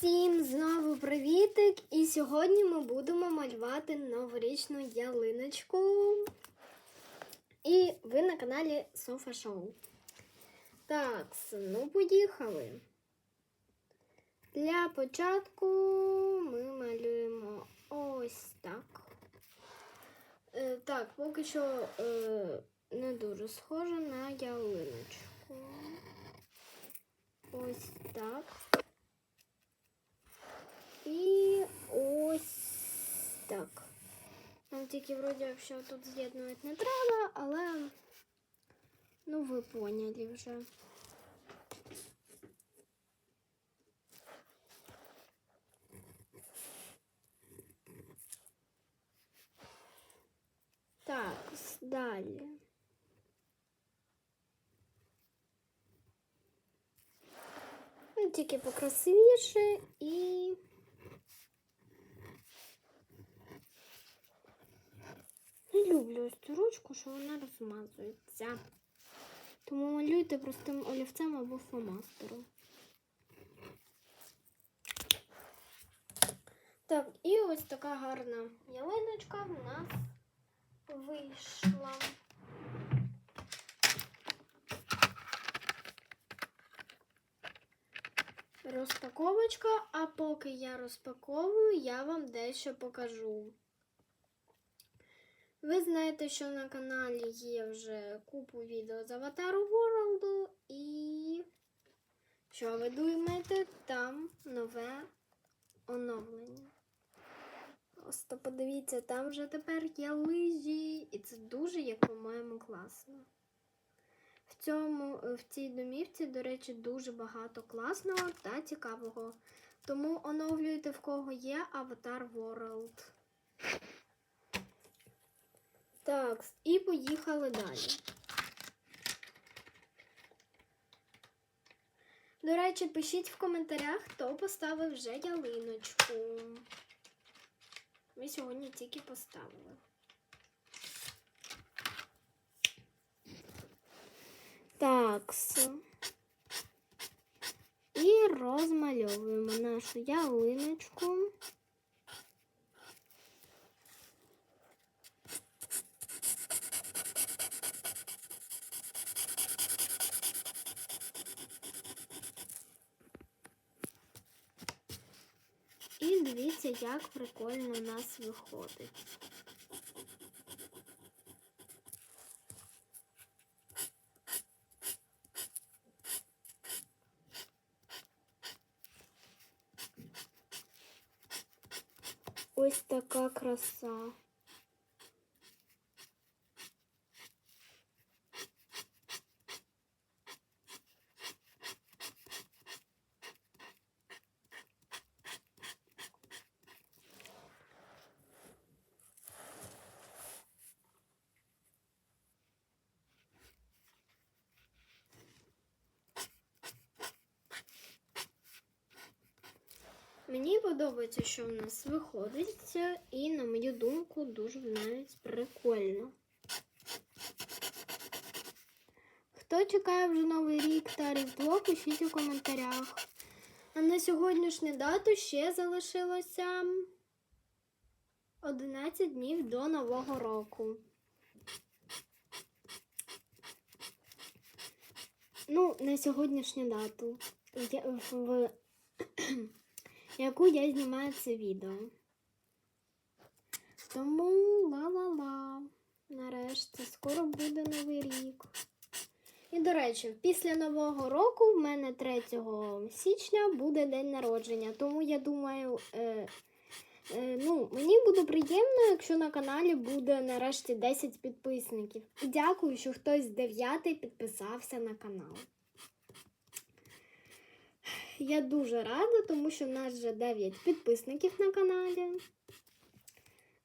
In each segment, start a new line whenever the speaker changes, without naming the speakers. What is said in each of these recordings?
Всім знову привітик! І сьогодні ми будемо малювати новорічну ялиночку. І ви на каналі Софа Шоу. Так, ну поїхали. Для початку ми малюємо ось так. Е, так, поки що е, не дуже схоже на ялиночку. Ось так. І ось так. Нам тільки вроді, якщо тут з'єднувати не треба, але ну ви поняли вже. Так, далі. Ну, Тільки покрасивіше і. Не люблю ось цю ручку, що вона розмазується. Тому малюйте простим олівцем або фломастером. Так, і ось така гарна ялиночка в нас вийшла. Розпаковочка, а поки я розпаковую, я вам дещо покажу. Ви знаєте, що на каналі є вже купу відео з Аватару Ворлду і що ви думаєте, там нове оновлення. Просто подивіться, там вже тепер є лижі, і це дуже, як по-моєму, класно. В цьому, в цій домівці, до речі, дуже багато класного та цікавого. Тому оновлюйте в кого є Аватар World. Так, і поїхали далі. До речі, пишіть в коментарях, хто поставив вже ялиночку. Ми сьогодні тільки поставили. Так. І розмальовуємо нашу ялиночку. І дивіться, як прикольно у нас виходить. Ось така краса. Мені подобається, що в нас виходить, і, на мою думку, дуже навіть прикольно. Хто чекає вже новий рік та різдво, пишіть у коментарях. А на сьогоднішню дату ще залишилося 11 днів до Нового року. Ну, на сьогоднішню дату. Я в яку я знімаю це відео. Тому ла-ла-ла. Нарешті, скоро буде новий рік. І, до речі, після Нового року в мене 3 січня буде день народження. Тому я думаю, е, е, ну, мені буде приємно, якщо на каналі буде нарешті 10 підписників. І дякую, що хтось з 9 підписався на канал. Я дуже рада, тому що в нас вже 9 підписників на каналі.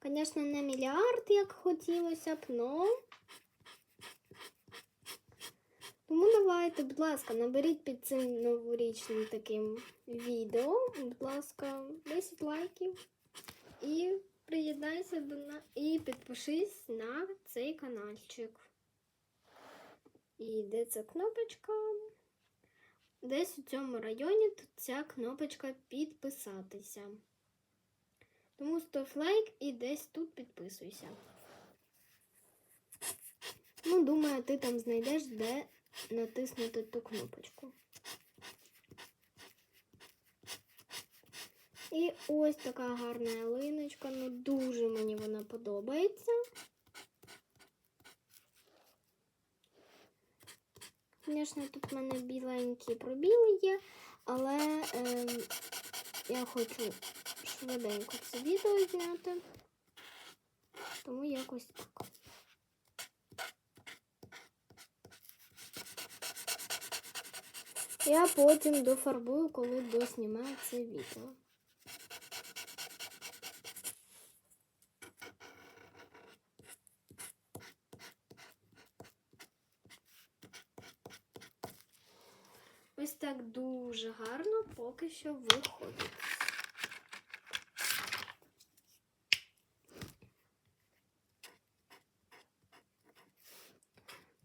Звісно, не мільярд, як хотілося б, но. Тому давайте, будь ласка, наберіть під цим новорічним таким відео, будь ласка, 10 лайків. І приєднайся до нас і підпишись на цей каналчик. І де ця кнопочка? Десь у цьому районі тут ця кнопочка підписатися. Тому став лайк і десь тут підписуйся. Ну, думаю, ти там знайдеш, де натиснути ту кнопочку. І ось така гарна ялиночка. Ну, дуже мені вона подобається. Звісно, тут в мене біленькі пробіли є, але ем, я хочу швиденько це відео зняти. Тому якось так. Я потім дофарбую, коли доснімаю це відео. Ось так дуже гарно поки що виходить.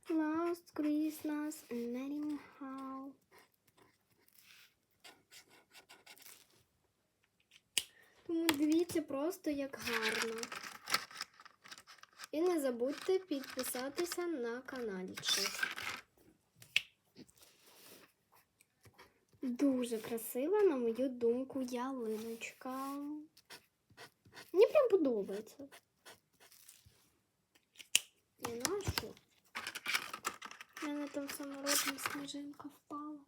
Last Christmas and anyhow. Тому дивіться просто як гарно. І не забудьте підписатися на каналчик. Дуже красива, на мою думку, ялиночка. Мені прям подобається. І нашу. У мене там саморобна сніжинка впала.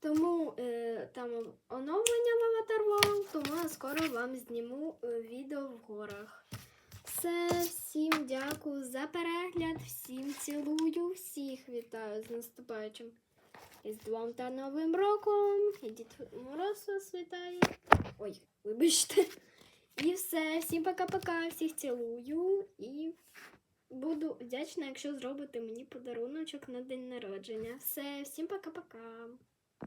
Тому е, там оновлення в Avatar World, тому я скоро вам зніму е, відео в горах. Все, всім дякую за перегляд, всім цілую, всіх вітаю з наступаючим Різдвом та Новим роком. І Дід Мороз вас вітає. Ой, вибачте. І все, всім пока-пока, всіх цілую і буду вдячна, якщо зробите мені подаруночок на день народження. Все, всім пока-пока.